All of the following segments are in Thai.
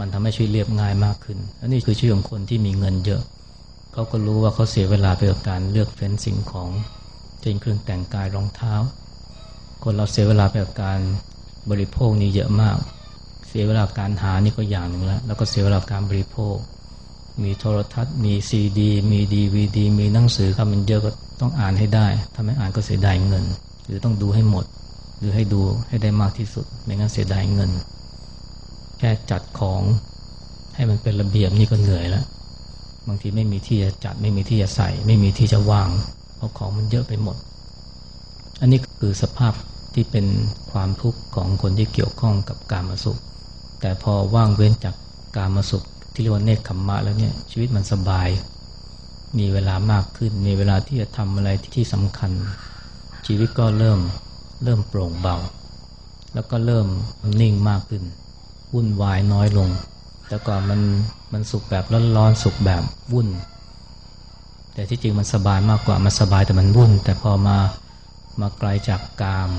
มันทำให้ชีวิตเรียบง่ายมากขึ้นอันนี้คือชีวิตของคนที่มีเงินเยอะ เขาก็รู้ว่าเขาเสียเวลาไปกับการเลือกเฟ้นสิ่งของเช่นเครื่องแต่งกายรองเท้า คนเราเสียเวลาไปกับการบริโภคนี่เยอะมาก เสียเวลาการหานี่ก็อย่างหนึ่งแล้ว แล้วก็เสียเวลาการบริโภค มีโทรทัศน์ มีซีดี มีดีวีดี มีหนังสือถ้ามันเยอะก็ต้องอ่านให้ได้ ถ้าไม่อ่านก็เสียดายเงิน หรือต้องดูให้หมด หรือให้ดูให้ได้มากที่สุด ไม่งั้นเสียดายเงิน ค่จัดของให้มันเป็นระเบียบนี่ก็เหนื่อยแล้ว บางทีไม่มีที่จะจัดไม่มีที่จะใส่ ไม่มีที่จะวาง เพราะของมันเยอะไปหมด อันนี้คือสภาพที่เป็นความทุกข์ของคนที่เกี่ยวข้องกับการมาสุข แต่พอว่างเว้นจากการมาสุข ที่เรียกว่าเนคขมมะแล้วเนี่ยชีวิตมันสบาย มีเวลามากขึ้น มีเวลาที่จะทำอะไรที่สำคัญ ชีวิตก็เริ่มเริ่มโปร่งเบา แล้วก็เริ่มนิ่งมากขึ้น วุ่นวายน้อยลง แต่ก่อนมันมันสุขแบบร้อนๆสุขแบบวุ่น แต่ที่จริงมันสบายมากกว่ามันสบายแต่มันวุ่น แต่พอมามาไกลจากกาม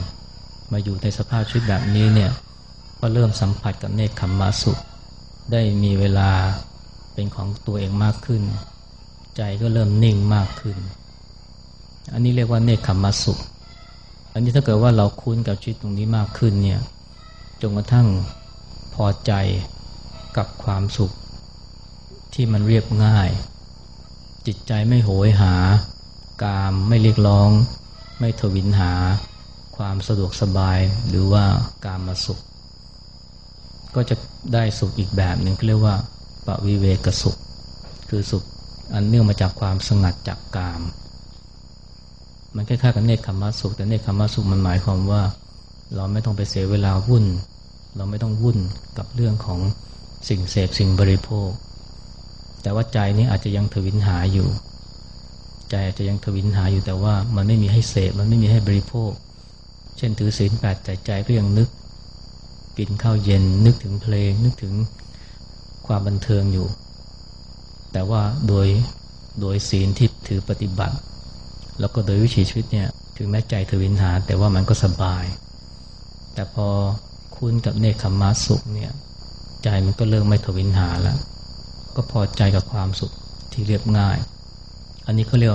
มาอยู่ในสภาพชีวิตแบบนี้เนี่ยก็เริ่มสัมผัสกับเนคขมมะสุข ได้มีเวลาเป็นของตัวเองมากขึ้น ใจก็เริ่มนิ่งมากขึ้น อันนี้เรียกว่าเนคขมมะสุข อันนี้ถ้าเกิดว่าเราคุ้นกับชีวิตตรงนี้มากขึ้นเนี่ยจนกระทั่ง พอใจกับความสุข ที่มันเรียบง่าย จิตใจไม่โหยหา กามไม่เรียกร้อง ไม่ทวินหา ความสะดวกสบายหรือว่าการมาสุข ก็จะได้สุขอีกแบบหนึ่งเรียกว่าปวิเวกสุข คือสุขอันเนื่องมาจากความสงัดจากกาม มันคล้ายๆกับเนคขมมะสุข แต่เนคขมมะสุขมันหมายความว่า เราไม่ต้องไปเสียเวลาวุ่น เราไม่ต้องวุ่นกับเรื่องของสิ่งเสพสิ่งบริโภค แต่ว่าใจนี้อาจจะยังทวินหาอยู่ ใจอาจจะยังทวินหาอยู่แต่ว่ามันไม่มีให้เสพมันไม่มีให้บริโภค เช่นถือศีลแปดใจใจก็ยังนึกกินข้าวเย็นนึกถึงเพลงนึกถึงความบันเทิงอยู่ แต่ว่าโดยโดยศีลที่ถือปฏิบัติ แล้วก็โดยวิถีชีวิตเนี่ยถึงแม้ใจทวินหาแต่ว่ามันก็สบาย แต่พอ คุ้นกับเนคขมมะสุขเนี่ยใจมันก็เริ่มไม่ทวินหาแล้ว ก็พอใจกับความสุขที่เรียบง่าย อันนี้เขาเรียก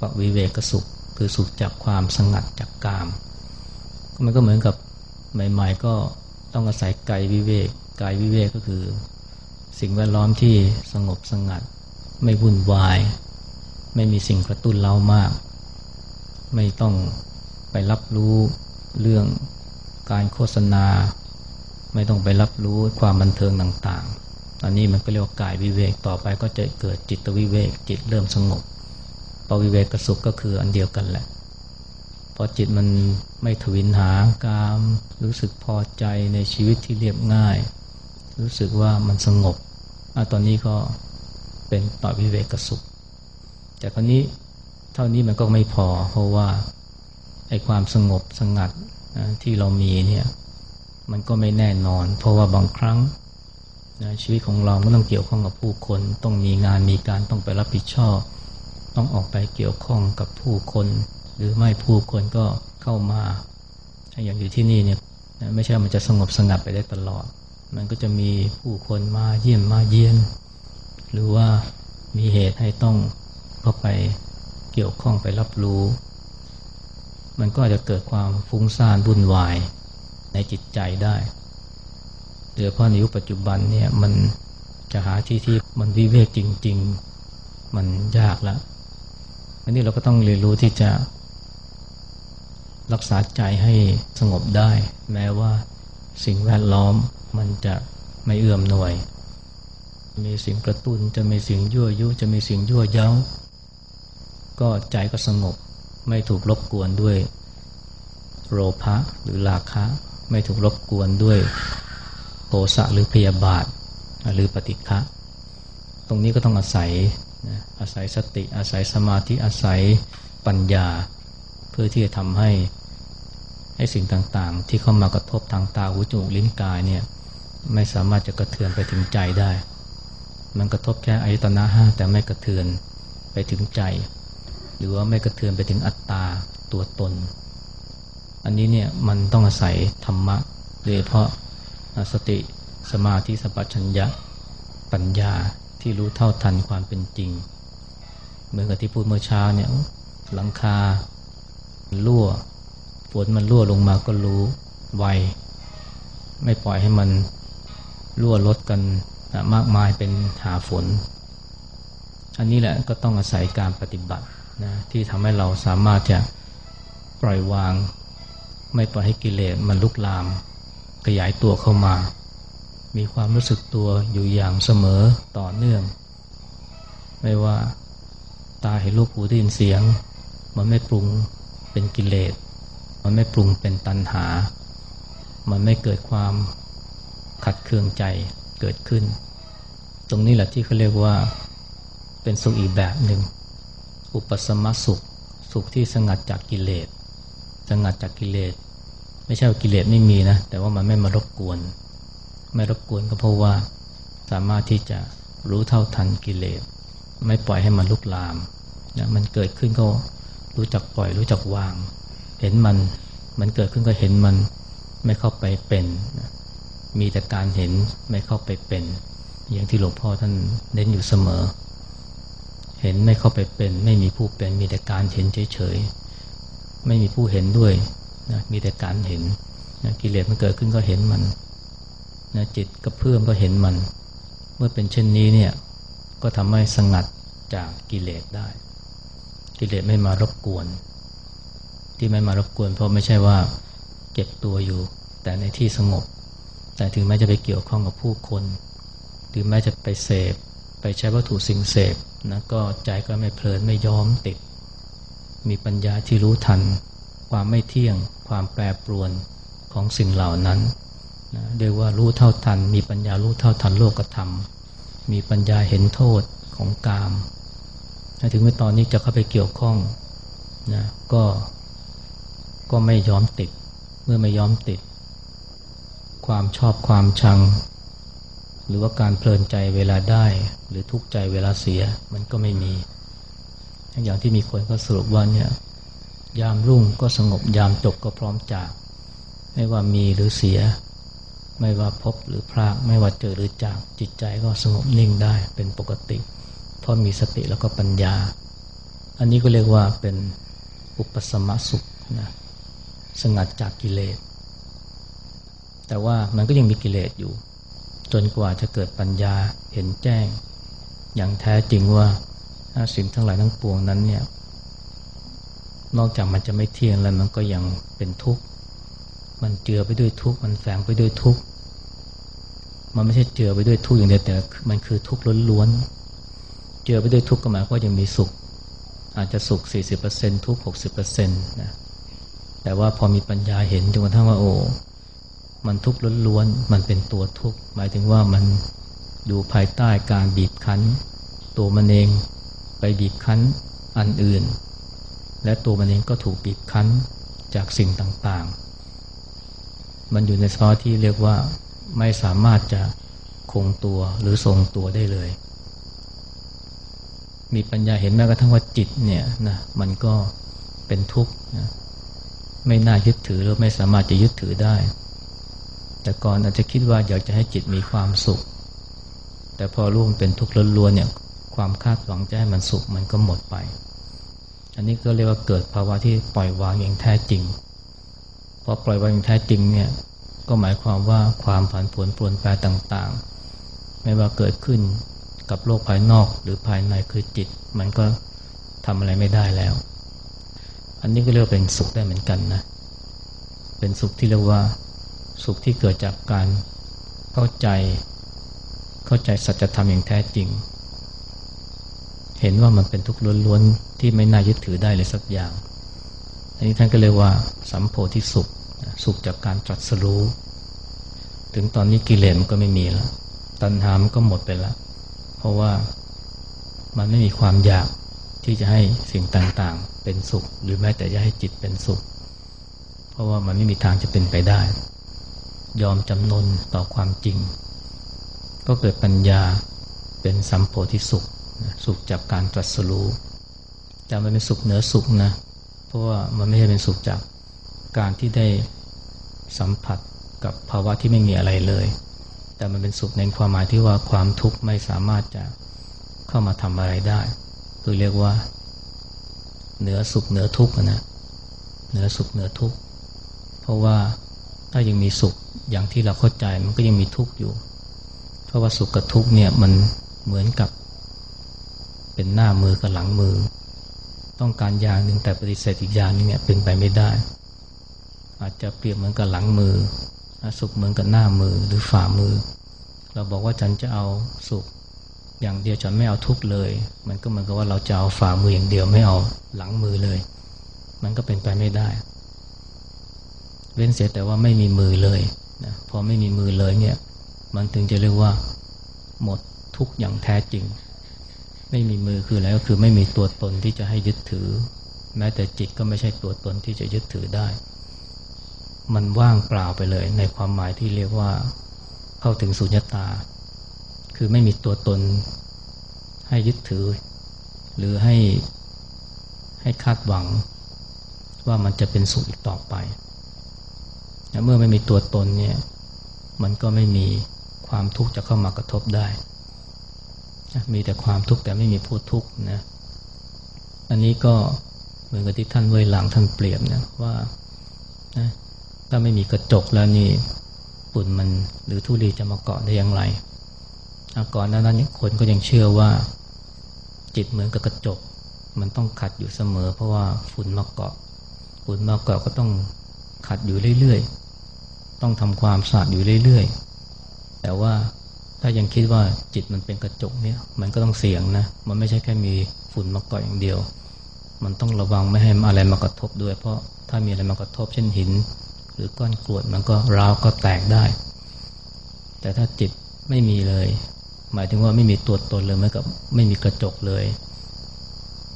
ปวิเวกสุข คือสุขจากความสงัดจากกาม มันก็เหมือนกับใหม่ ๆ ก็ต้องอาศัยกายวิเวกกายวิเวกก็คือ สิ่งแวดล้อมที่สงบสงัด ไม่วุ่นวาย ไม่มีสิ่งกระตุ้นเรามาก ไม่ต้องไปรับรู้เรื่อง การโฆษณา ไม่ต้องไปรับรู้ความบันเทิงต่างๆ อันนี้มันก็เรียกว่ากายวิเวกต่อไปก็จะเกิดจิตวิเวก จิตเริ่มสงบปวิเวกกสุขก็คืออันเดียวกันแหละพอจิตมันไม่ทวินหากามรู้สึกพอใจในชีวิตที่เรียบง่าย รู้สึกว่ามันสงบอตอนนี้ก็เป็นปวิเวกกสุข แต่คราวนี้เท่านี้มันก็ไม่พอเพราะว่าไอ้ความสงบสงัด ที่เรามีเนี่ยมันก็ไม่แน่นอน เพราะว่าบางครั้งนะชีวิตของเราก็ต้องเกี่ยวข้องกับผู้คน ต้องมีงานมีการต้องไปรับผิดชอบ ต้องออกไปเกี่ยวข้องกับผู้คน หรือไม่ผู้คนก็เข้ามาอย่างอยู่ที่นี่เนี่ยไม่ใช่มันจะสงบสงัดไปได้ตลอด มันก็จะมีผู้คนมาเยี่ยมมาเยี่ยน หรือว่ามีเหตุให้ต้องเข้าไปเกี่ยวข้องไปรับรู้ มันก็จะเกิดความฟุ้งซ่านวุ่นวายในจิตใจได้โดยเฉพาะในยุคปัจจุบันเนี่ยมันจะหาที่ที่มันวิเวกจริง ๆ มันยากแล้วอันนี้เราก็ต้องเรียนรู้ที่จะ รักษาใจให้สงบได้ แม้ว่าสิ่งแวดล้อมมันจะไม่เอื้อมหน่วย มีสิ่งกระตุ้นจะมีสิ่งยั่วยุ จะมีสิ่งยั่วเย้า ก็ใจก็สงบ ไม่ถูกรบกวนด้วยโลภะหรือราคะ ไม่ถูกรบกวนด้วยโทสะหรือพยาบาทหรือปฏิฆะตรงนี้ก็ต้องอาศัยอาศัยสติอาศัยสมาธิอาศัยปัญญา เพื่อที่จะทำให้ให้สิ่งต่างๆ ที่เข้ามากระทบทางตาหูจมูกลิ้นกายเนี่ยไม่สามารถจะกระเทือนไปถึงใจได้ มันกระทบแค่อายตนะห้าแต่ไม่กระเทือนไปถึงใจ หรือว่าไม่กระเทือนไปถึงอัตตาตัวตน อันนี้เนี่ยมันต้องอาศัยธรรมะโดยเฉพาะสติสมาธิสัพพัญญะปัญญาที่รู้เท่าทันความเป็นจริง เหมือนกับที่พูดเมื่อเช้าเนี่ยหลังคารั่วฝนมันรั่วลงมาก็รู้ไวไม่ปล่อยให้มันรั่วลดกันมากมายเป็นหาฝน อันนี้แหละก็ต้องอาศัยการปฏิบัติ นะที่ทำให้เราสามารถจะปล่อยวาง ไม่ปล่อยให้กิเลสมันลุกลาม ขยายตัวเข้ามา มีความรู้สึกตัวอยู่อย่างเสมอต่อเนื่อง ไม่ว่าตาเห็นรูปหูได้ยินเสียง มันไม่ปรุงเป็นกิเลส มันไม่ปรุงเป็นตัณหา มันไม่เกิดความขัดเคืองใจเกิดขึ้น ตรงนี้แหละที่เขาเรียกว่าเป็นสุขอีกแบบหนึ่ง อุปสมสุข สุขที่สงัดจากกิเลส สงัดจากกิเลส ไม่ใช่ว่ากิเลสไม่มีนะ แต่ว่ามันไม่มารบกวน ไม่รบกวนก็เพราะว่า สามารถที่จะรู้เท่าทันกิเลส ไม่ปล่อยให้มันลุกลามนะมันเกิดขึ้นก็รู้จักปล่อยรู้จักวาง เห็นมัน มันเกิดขึ้นก็เห็นมัน ไม่เข้าไปเป็น มีแต่การเห็นไม่เข้าไปเป็น อย่างที่หลวงพ่อท่านเน้นอยู่เสมอ เห็นไม่เข้าไปเป็น ไม่มีผู้เป็นมีแต่การเห็นเฉยๆไม่มีผู้เห็นด้วยนะมีแต่การเห็นนะกิเลสมันเกิดขึ้นก็เห็นมันนะจิตกระเพื่อมก็เห็นมัน เมื่อเป็นเช่นนี้เนี่ยก็ทำให้สงัดจากกิเลสได้ กิเลสไม่มารบกวน ที่ไม่มารบกวน เพราะไม่ใช่ว่าเก็บตัวอยู่ แต่ในที่สงบ แต่ถึงแม้จะไปเกี่ยวข้องกับผู้คน ถึงแม้จะไปเสพ ไปใช้วัตถุสิ่งเสพ นะก็ใจก็ไม่เพลินไม่ยอมติด มีปัญญาที่รู้ทัน ความไม่เที่ยง ความแปรปรวนของสิ่งเหล่านั้นนะเรียกว่ารู้เท่าทัน มีปัญญารู้เท่าทันโลกธรรม มีปัญญาเห็นโทษของกามถึงเมื่อตอนนี้จะเข้าไปเกี่ยวข้องนะก็ก็ไม่ยอมติด เมื่อไม่ยอมติด ความชอบความชัง หรือว่าการเพลินใจเวลาได้ หรือทุกข์ใจเวลาเสียมันก็ไม่มี อย่างที่มีคนก็สรุปว่าเนี่ยยามรุ่งก็สงบยามจบก็พร้อมจาก ไม่ว่ามีหรือเสีย ไม่ว่าพบหรือพรากไม่ว่าเจอหรือจากจิตใจก็สงบนิ่งได้เป็นปกติ เพราะมีสติแล้วก็ปัญญา อันนี้ก็เรียกว่าเป็นอุปสมสุขนะสงัดจากกิเลสแต่ว่ามันก็ยังมีกิเลสอยู่ จนกว่าจะเกิดปัญญาเห็นแจ้ง อย่างแท้จริงว่าสิ่งทั้งหลายทั้งปวงนั้นเนี่ยนอกจากมันจะไม่เที่ยงแล้วมันก็ยังเป็นทุกข์ มันเจือไปด้วยทุกข์ มันแฝงไปด้วยทุกข์ มันไม่ใช่เจือไปด้วยทุกข์อย่างเดียวแต่มันคือทุกข์ล้วนๆ เจือไปด้วยทุกข์ก็หมายว่ายังมีสุข อาจจะสุข 40%ทุกข์ 60%นะ แต่ว่าพอมีปัญญาเห็นจนกระทั่งว่าโอ้ มันทุกข์ล้วนๆ มันเป็นตัวทุกข์หมายถึงว่ามันอยู่ภายใต้การบีบคั้น ตัวมันเองไปบีบคั้นอันอื่น และตัวมันเองก็ถูกบีบคั้นจากสิ่งต่างๆ มันอยู่ในสภาวะที่เรียกว่าไม่สามารถจะคงตัวหรือทรงตัวได้เลย มีปัญญาเห็นแม้กระทั่งว่าจิตเนี่ยนะมันก็เป็นทุกข์นะไม่น่ายึดถือหรือไม่สามารถจะยึดถือได้ แต่ก่อนอาจจะคิดว่าอยากจะให้จิตมีความสุข แต่พอรู้มันเป็นทุกข์ล้วนๆเนี่ยความคาดหวังจะให้มันสุขมันก็หมดไป อันนี้ก็เรียกว่าเกิดภาวะที่ปล่อยวางอย่างแท้จริงพอปล่อยวางอย่างแท้จริงเนี่ยก็หมายความว่าความผันผวนปรวนแปรต่างๆ ไม่ว่าเกิดขึ้นกับโลกภายนอกหรือภายในคือจิต มันก็ทำอะไรไม่ได้แล้ว อันนี้ก็เรียกเป็นสุขได้เหมือนกันนะ เป็นสุขที่เรียกว่า สุขที่เกิดจากการเข้าใจ เข้าใจสัจธรรมอย่างแท้จริง เห็นว่ามันเป็นทุกข์ล้วนๆที่ไม่น่ายึดถือได้เลยสักอย่าง อันนี้ท่านก็เรียกว่า สัมโพธิสุข สุขจากการตรัสรู้ ถึงตอนนี้กิเลสมันก็ไม่มีแล้ว ตัณหามันก็หมดไปแล้ว เพราะว่ามันไม่มีความอยากที่จะให้สิ่งต่างๆ เป็นสุข หรือแม้แต่จะให้จิตเป็นสุข เพราะว่ามันไม่มีทางจะเป็นไปได้ ยอมจำนนต่อความจริง ก็เกิดปัญญาเป็นสัมโพธิสุข สุขจากการตรัสรู้แต่มันเป็นสุขเหนือสุขนะ เพราะว่ามันไม่ใช่เป็นสุขจากการที่ได้สัมผัสกับภาวะที่ไม่มีอะไรเลย แต่มันเป็นสุขในความหมายที่ว่าความทุกข์ไม่สามารถจะเข้ามาทำอะไรได้ คือเรียกว่า เหนือสุขเหนือทุกข์นะ เหนือสุขเหนือทุกข์ เพราะว่าถ้ายังมีสุข อย่างที่เราเข้าใจมันก็ยังมีทุกข์อยู่ เพราะว่าสุขกับทุกข์เนี่ยมันเหมือนกับ เป็นหน้ามือกับหลังมือ ต้องการอย่างหนึ่งแต่ปฏิเสธอีกอย่างนึงเนี่ยเป็นไปไม่ได้ อาจจะเปรียบเหมือนกับหลังมือสุขเหมือนกับหน้ามือหรือฝ่ามือ เราบอกว่าฉันจะเอาสุขอย่างเดียวฉันไม่เอาทุกเลย มันก็เหมือนกับว่าเราจะเอาฝ่ามืออย่างเดียวไม่เอาหลังมือเลย มันก็เป็นไปไม่ได้ เว้นเสียแต่ว่าไม่มีมือเลย นะพอไม่มีมือเลยเนี่ยมันถึงจะเรียกว่า หมดทุกอย่างแท้จริง ไม่มีมือคืออะไรก็คือไม่มีตัวตนที่จะให้ยึดถือ แม้แต่จิตก็ไม่ใช่ตัวตนที่จะยึดถือได้ มันว่างเปล่าไปเลย ในความหมายที่เรียกว่าเข้าถึงสุญญตา คือไม่มีตัวตนให้ยึดถือ หรือให้ให้คาดหวังว่ามันจะเป็นสุขอีกต่อไป เมื่อไม่มีตัวตนเนี่ยมันก็ไม่มีความทุกข์จะเข้ามากระทบได้ มีแต่ความทุกข์แต่ไม่มีผู้ทุกข์นะอันนี้ก็เหมือนกับที่ท่านเวยหลังท่านเปรียบนะว่านะถ้าไม่มีกระจกแล้วนี่ฝุ่นมันหรือทุลีจะมาเกาะได้อย่างไรก่อนหน้านั้นคนก็ยังเชื่อว่า จิตเหมือนกับกระจก มันต้องขัดอยู่เสมอ เพราะว่าฝุ่นมาเกาะฝุ่นมาเกาะก็ต้อง ขัดอยู่เรื่อยๆ ต้องทำความสะอาดอยู่เรื่อยๆ แต่ว่าถ้ายังคิดว่าจิตมันเป็นกระจกเนี่ย มันก็ต้องเสี่ยงนะ มันไม่ใช่แค่มีฝุ่นมาเกาะอย่างเดียว มันต้องระวังไม่ให้อะไรมากระทบด้วย เพราะถ้ามีอะไรมากระทบเช่นหิน หรือก้อนกรวดมันก็ร้าวก็แตกได้ แต่ถ้าจิตไม่มีเลย หมายถึงว่าไม่มีตัวตนเลยเหมือนกับไม่มีกระจกเลย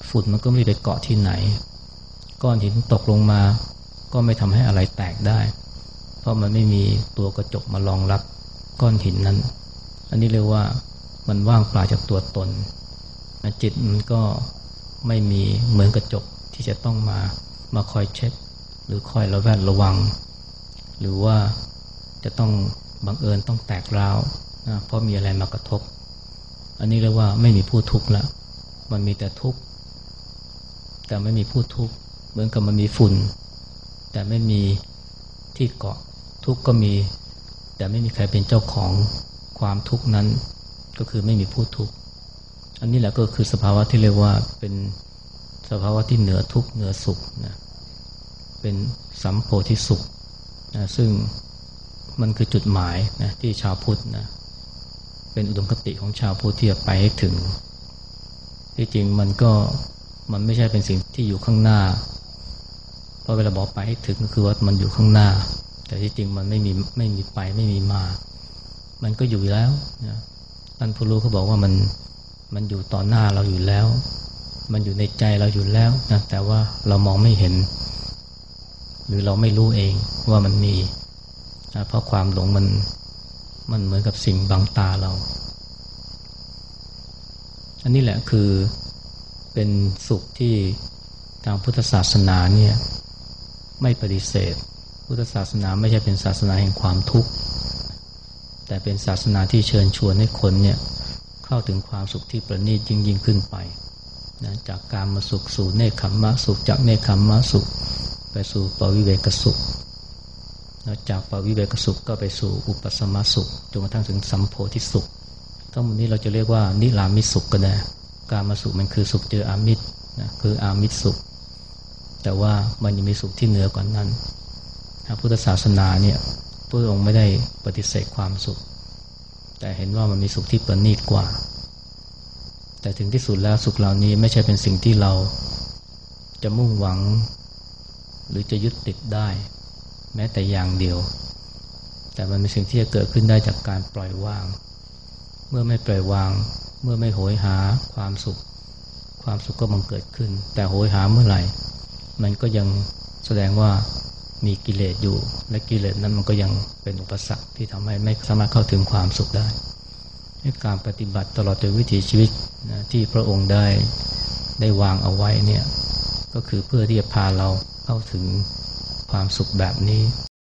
ฝุ่นมันก็ไม่ไปเกาะที่ไหน ก้อนหินตกลงมา ก็ไม่ทำให้อะไรแตกได้ เพราะมันไม่มีตัวกระจกมารองรับก้อนหินนั้น อันนี้เรียกว่ามันว่างเปล่าจากตัวตน จิตมันก็ไม่มีเหมือนกระจกที่จะต้องมามาคอยเช็ค หรือคอยระแวดระวัง หรือว่าจะต้องบังเอิญต้องแตกร้าวนะเพราะมีอะไรมากระทบ อันนี้เรียกว่าไม่มีผู้ทุกข์แล้วมันมีแต่ทุกข์แต่ไม่มีผู้ทุกข์เหมือนกับมันมีฝุ่น แต่ไม่มีที่เกาะทุกข์ก็มี แต่ไม่มีใครเป็นเจ้าของความทุกข์นั้น ก็คือไม่มีผู้ทุกข์อันนี้แหละก็คือสภาวะที่เรียกว่าเป็นสภาวะที่เหนือทุกข์เหนือสุขนะเป็นสัมโพธิสุขนะซึ่งมันคือจุดหมายนะที่ชาวพุทธนะเป็นอุดมคติของชาวพุทธที่จะไปให้ถึง ที่จริงมันก็มันไม่ใช่เป็นสิ่งที่อยู่ข้างหน้า เพราะเวลาบอกไปให้ถึงก็คือว่ามันอยู่ข้างหน้า แต่ที่จริงมันไม่มีไม่มีไปไม่มีมา มันก็อยู่แล้วนะท่านผู้รู้เขาบอกว่ามันมันอยู่ต่อหน้าเราอยู่แล้ว มันอยู่ในใจเราอยู่แล้วนะแต่ว่าเรามองไม่เห็น หรือเราไม่รู้เองว่ามันมีนะเพราะความหลงมันมันเหมือนกับสิ่งบังตาเรา อันนี้แหละคือเป็นสุขที่ทางพุทธศาสนาเนี่ย ไม่ปฏิเสธ พุทธศาสนาไม่ใช่เป็นศาสนาแห่งความทุกข์ แต่เป็นศาสนาที่เชิญชวนให้คนเนี่ยเข้าถึงความสุขที่ประณีตยิ่งยิ่งขึ้นไปนะจากการมาสุขสู่เนคขมมะสุขจากเนคขมมะสุข ไปสู่ปวิเวกสุขจากปวิเวกสุขก็ไปสู่อุปสมสุขจนกระทั่งถึงสัมโพธิสุขทั้งหมดนี้เราจะเรียกว่านิรามิสุขก็ได้ การมาสุขมันคือสุขเจออามิตรนะคืออามิตรสุข แต่ว่ามันยังมีสุขที่เหนือกว่านั้นพระพุทธศาสนาเนี่ยพระองค์ไม่ได้ปฏิเสธความสุข แต่เห็นว่ามันมีสุขที่ประณีตกว่า แต่ถึงที่สุดแล้วสุขเหล่านี้ไม่ใช่เป็นสิ่งที่เราจะมุ่งหวัง หรือจะยึดติดได้ แม้แต่อย่างเดียว แต่มันเป็นสิ่งที่จะเกิดขึ้นได้จากการปล่อยวาง เมื่อไม่ปล่อยวาง เมื่อไม่โหยหาความสุข ความสุขก็บังเกิดขึ้น แต่โหยหาเมื่อไหร่ มันก็ยังแสดงว่ามีกิเลสอยู่ และกิเลสนั้นมันก็ยังเป็นอุปสรรคที่ทำให้ไม่สามารถเข้าถึงความสุขได้การปฏิบัติตลอดจนวิถีชีวิตนะที่พระองค์ได้ได้วางเอาไว้เนี่ยก็คือเพื่อที่จะพาเราเข้าถึงความสุขแบบนี้